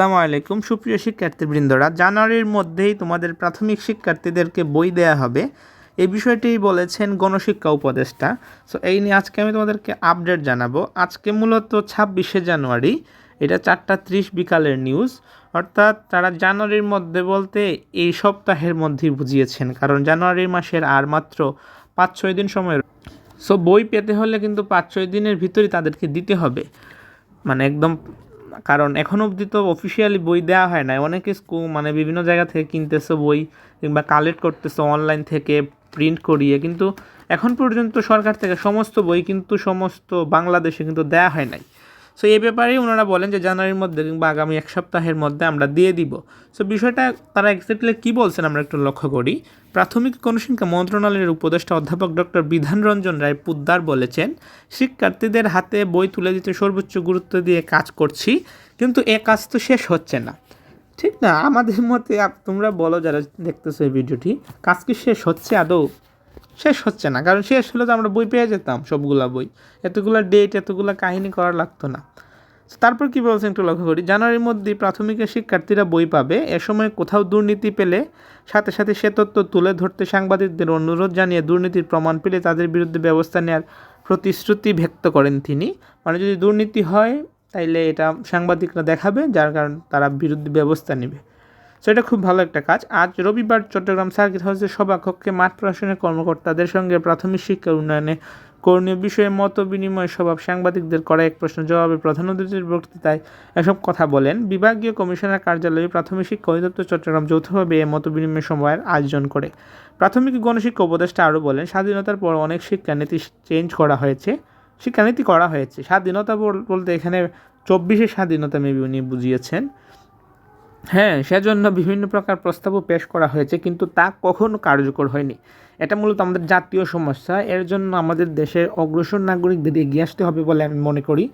আসসালামু আলাইকুম। সুপ্রিয় শিক্ষার্থীবৃন্দরা, জানুয়ারির মধ্যেই তোমাদের প্রাথমিক শিক্ষার্থীদেরকে বই দেয়া হবে। এই বিষয়টি বলেছেন গণশিক্ষা উপদেষ্টা। সো এই নিয়ে আজকে আমি তোমাদেরকে আপডেট জানাব। আজকে মূলত ছাব্বিশে জানুয়ারি, এটা চারটা ত্রিশ বিকালের নিউজ অর্থাৎ তারা জানুয়ারির মধ্যে বলতে এই সপ্তাহের মধ্যেই বুঝিয়েছেন, কারণ জানুয়ারির মাসের আর মাত্র পাঁচ ছয় দিন সময় সো বই পেতে হলে কিন্তু পাঁচ ছয় দিনের ভিতরেই তাদেরকে দিতে হবে। মানে একদম কারণ এখন অবধি তো অফিসিয়ালি বই দেওয়া হয় না অনেকে স্কুল মানে বিভিন্ন জায়গা থেকে কিনতেছে বই কিংবা কালেক্ট করতেছে অনলাইন থেকে প্রিন্ট করিয়ে। কিন্তু এখন পর্যন্ত সরকার থেকে সমস্ত বই কিন্তু সমস্ত বাংলাদেশে কিন্তু দেওয়া হয় নাই। সো এই ব্যাপারেই ওনারা বলেন যে জানুয়ারির মধ্যে কিংবা আগামী এক সপ্তাহের মধ্যে আমরা দিয়ে দিব। সো বিষয়টা তারা এক্স্যাক্টলি কী বলছেন আমরা একটু লক্ষ্য করি। প্রাথমিক গণশিক্ষা মন্ত্রণালয়ের উপদেষ্টা অধ্যাপক ডক্টর বিধান রঞ্জন রায় পুদ্দার বলেছেন, শিক্ষার্থীদের হাতে বই তুলে দিতে সর্বোচ্চ গুরুত্ব দিয়ে কাজ করছি, কিন্তু এ কাজ তো শেষ হচ্ছে না। ঠিক না? আমাদের মতে তোমরা বলো যারা দেখতেছো এই ভিডিওটি, কাজ কি শেষ হচ্ছে আদৌ? শেষ হচ্ছে না। কারণ শেষ হলে তো আমরা বই পেয়ে যেতাম, সবগুলা বই। এতগুলা ডেট এতগুলা কাহিনী করা লাগতো না। তারপর কী বলছেন একটু লক্ষ্য করি? জানুয়ারির মধ্যে প্রাথমিকের শিক্ষার্থীরা বই পাবে। এ সময় কোথাও দুর্নীতি পেলে সাথে সাথে সে তথ্য তুলে ধরতে সাংবাদিকদের অনুরোধ জানিয়ে দুর্নীতির প্রমাণ পেলে তাদের বিরুদ্ধে ব্যবস্থা নেওয়ার প্রতিশ্রুতি ব্যক্ত করেন তিনি। মানে যদি দুর্নীতি হয়, তাইলে এটা সাংবাদিকরা দেখাবে, যার কারণ তারা বিরুদ্ধে ব্যবস্থা নেবে। সো এটা খুব ভালো একটা কাজ। আজ রবিবার চট্টগ্রাম সার্কিট হাউসের সভাকক্ষে মাঠ প্রশাসনের কর্মকর্তাদের সঙ্গে প্রাথমিক শিক্ষা উন্নয়নে করণীয় বিষয়ে মত বিনিময় স্বভাব সাংবাদিকদের করা এক প্রশ্ন জবাবে প্রধান অতিথির বক্তৃতায় এসব কথা বলেন। বিভাগীয় কমিশনার কার্যালয়ে প্রাথমিক শিক্ষা অধিদপ্তর চট্টগ্রাম যৌথভাবে এ মত বিনিময় সময়ের আয়োজন করে। প্রাথমিক গণশিক্ষা উপদেষ্টা আরও বলেন, স্বাধীনতার পর অনেক শিক্ষানীতি চেঞ্জ করা হয়েছে। শিক্ষানীতি করা হয়েছে। স্বাধীনতা বলতে এখানে চব্বিশে স্বাধীনতা মেবি উনি বুঝিয়েছেন। হ্যাঁ সেজন্য বিভিন্ন প্রকার প্রস্তাবও পেশ করা হয়েছে, কিন্তু তা কখনো কার্যকর হয়নি। এটা মূলত আমাদের জাতীয় সমস্যা, এর জন্য আমাদের দেশের অগ্রসর নাগরিকদের এগিয়ে আসতে হবে বলে আমি মনে করি।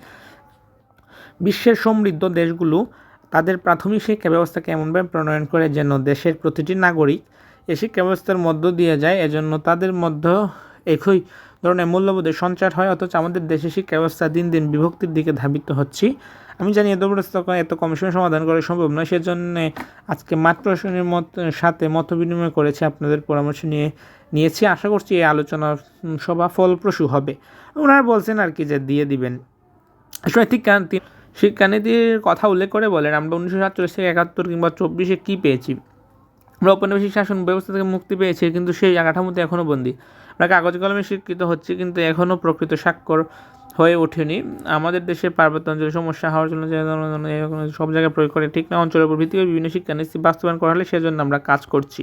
বিশ্বের সমৃদ্ধ দেশগুলো তাদের প্রাথমিক শিক্ষা ব্যবস্থাকে এমনভাবে প্রণয়ন করে যেন দেশের প্রতিটি নাগরিক এই শিক্ষা ব্যবস্থার মধ্য দিয়ে যায়, এজন্য তাদের মধ্যে একই ধরনের মূল্যবোধের সঞ্চার হয়, অথচ আমাদের দেশে শিক্ষা ব্যবস্থা দিন দিন বিভক্তির দিকে ধাবিত হচ্ছি। আমি জানি এত বড় এত কমিশন সমাধান করা সম্ভব নয়, সেজন্য আজকে মাঠ মত, সাথে মত বিনিময় করেছে আপনাদের পরামর্শ নিয়ে, নিয়েছি। আশা করছি এই আলোচনা সভা ফলপ্রসূ হবে। ওনারা বলছেন আর কি যে দিয়ে দিবেন। আসলে ঠিক শিক্ষানীতির কথা উল্লেখ করে বলেন, আমরা উনিশশো সাতচল্লিশ থেকে একাত্তর কিংবা চব্বিশে কী পেয়েছি? আমরা ঔপনিবেশিক শাসন ব্যবস্থা থেকে মুক্তি পেয়েছি, কিন্তু সেই কাঠামোতে এখনও বন্দী। আমরা কাগজ কলমে শিক্ষিত হচ্ছি, কিন্তু এখনও প্রকৃত স্বাক্ষর হয়ে ওঠেনি। আমাদের দেশে পার্বত্য অঞ্চলে সমস্যা হওয়ার জন্য সব জায়গায় প্রয়োগ করে ঠিক না, অঞ্চলের উপর ভিত্তি বিভিন্ন শিক্ষানীতি বাস্তবায়ন করা হলে সেজন্য আমরা কাজ করছি।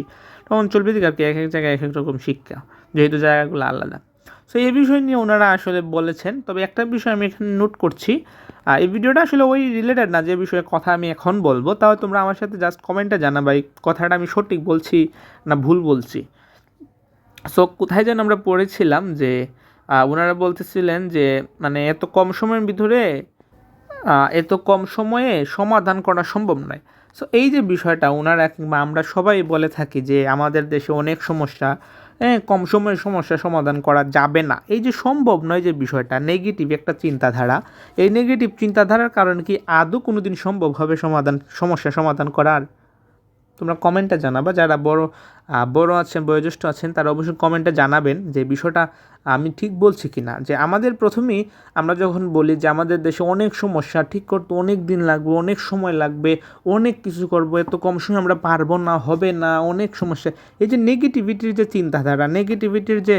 অঞ্চল ভিত্তিক আর কি, এক এক জায়গায় এক এক রকম শিক্ষা, যেহেতু জায়গাগুলো আলাদা। সো এই বিষয় নিয়ে ওনারা আসলে বলেছেন, তবে একটা বিষয় আমি এখানে নোট করছি। এই ভিডিওটা আসলে ওই রিলেটেড না, যে বিষয়ে কথা আমি এখন বলব। তাও তোমরা আমার সাথে জাস্ট কমেন্টে জানাবা, এই কথাটা আমি সঠিক বলছি না ভুল বলছি। সো কোথায় যেন আমরা পড়েছিলাম যে ওনারা বলতেছিলেন যে মানে এত কম সময়ের ভিতরে এত কম সময়ে সমাধান করা সম্ভব নয়। সো এই যে বিষয়টা, ওনারা কিংবা আমরা সবাই বলে থাকি যে, আমাদের দেশে অনেক সমস্যা হ্যাঁ কম সময়ে সমস্যা সমাধান করা যাবে না। এই যে সম্ভব নয় যে বিষয়টা নেগেটিভ একটা চিন্তাধারা, এই নেগেটিভ চিন্তাধারার কারণ কি আদৌ কোনো দিন সম্ভব হবে সমাধান, সমস্যা সমাধান করার? তোমরা কমেন্টে জানাবা, যারা বড় বড় আছেন, বয়োজ্যেষ্ঠ আছেন, তারা অবশ্যই কমেন্টে জানাবেন যে বিষয়টা আমি ঠিক বলছি কি না যে আমাদের প্রথমেই আমরা যখন বলি যে আমাদের দেশে অনেক সমস্যা, ঠিক করতে অনেক দিন লাগবে, অনেক সময় লাগবে, অনেক কিছু করব, এত কম সময় আমরা পারব না, হবে না, অনেক সমস্যা। এই যে নেগেটিভিটির যে চিন্তাধারা নেগেটিভিটির যে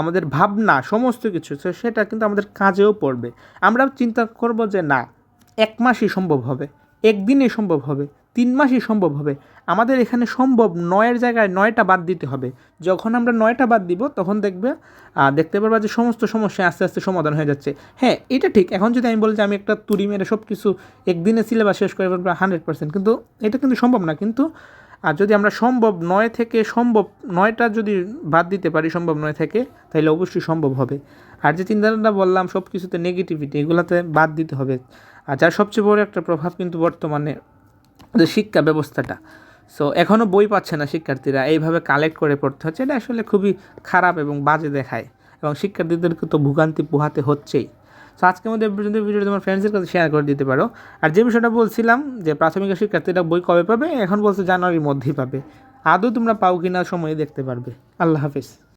আমাদের ভাবনা, সমস্ত কিছু সেটা কিন্তু আমাদের কাজেও পড়বে। আমরা চিন্তা করব যে না, এক মাসই সম্ভব হবে একদিনে সম্ভব হবে, তিন মাসই সম্ভব হবে। আমাদের এখানে সম্ভব নয়ের জায়গায় নয়টা বাদ দিতে হবে। যখন আমরা নয়টা বাদ দিব, তখন দেখবে দেখতে পারবা যে সমস্ত সমস্যা আস্তে আস্তে সমাধান হয়ে যাচ্ছে। হ্যাঁ এটা ঠিক। এখন যদি আমি বলি যে আমি একটা তুড়ি মেরে সব কিছু একদিনে সিলেবাস শেষ করে ফেলব হান্ড্রেড পার্সেন্ট কিন্তু এটা কিন্তু সম্ভব না। কিন্তু, আর যদি আমরা সম্ভব নয় থেকে সম্ভব, নয়টা যদি বাদ দিতে পারি সম্ভব নয় থেকে, তাহলে অবশ্যই সম্ভব হবে। আর যে চিন্তাধারাটা বললাম সব কিছুতে নেগেটিভিটি এগুলোতে বাদ দিতে হবে। আর যার সবচেয়ে বড় একটা প্রভাব কিন্তু বর্তমানে শিক্ষা ব্যবস্থাটা। সো এখনও বই পাচ্ছে না শিক্ষার্থীরা। এইভাবে কালেক্ট করে পড়তে হচ্ছে। এটা আসলে খুবই খারাপ এবং বাজে দেখায়। এবং শিক্ষার্থীদেরকে তো ভোগান্তি পোহাতে হচ্ছেই। সো আজকের মধ্যে পর্যন্ত ভিডিও তোমার ফ্রেন্ডসের কাছে শেয়ার করে দিতে পারো। আর যে বিষয়টা বলছিলাম যে প্রাথমিক শিক্ষার্থীরা বই কবে পাবে, এখন বলছে জানুয়ারির মধ্যেই পাবে। আদৌ তোমরা পাও কিনা, সময়ে দেখতে পারবে। আল্লাহ হাফিজ।